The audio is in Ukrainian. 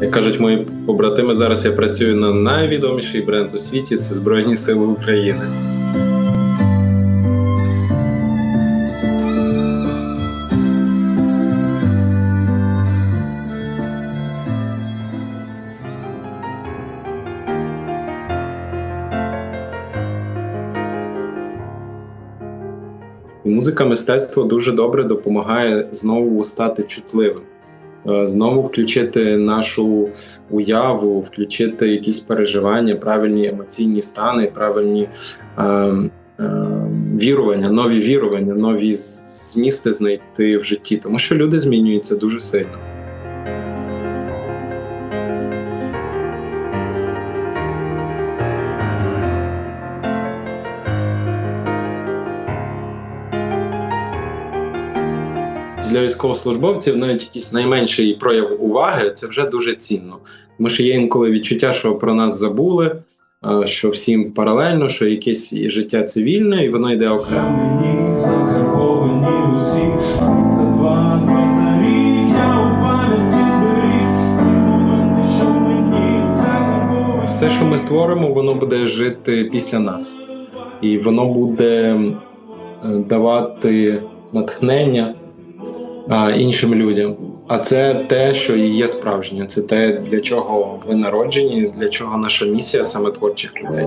Як кажуть мої побратими, зараз я працюю на найвідоміший бренд у світі це Збройні Сили України. Музика мистецтво дуже добре допомагає знову стати чутливим, знову включити нашу уяву, включити якісь переживання, правильні емоційні стани, правильні е, е, вірування, нові вірування, нові змісти знайти в житті, тому що люди змінюються дуже сильно. Для військовослужбовців навіть якийсь найменший прояв уваги це вже дуже цінно. Тому що є інколи відчуття, що про нас забули, що всім паралельно, що якесь життя цивільне, і воно йде окремо. Все, що ми створимо, воно буде жити після нас, і воно буде давати натхнення іншим людям. А це те, що і є справжнє. Це те, для чого ви народжені, для чого наша місія саме творчих людей.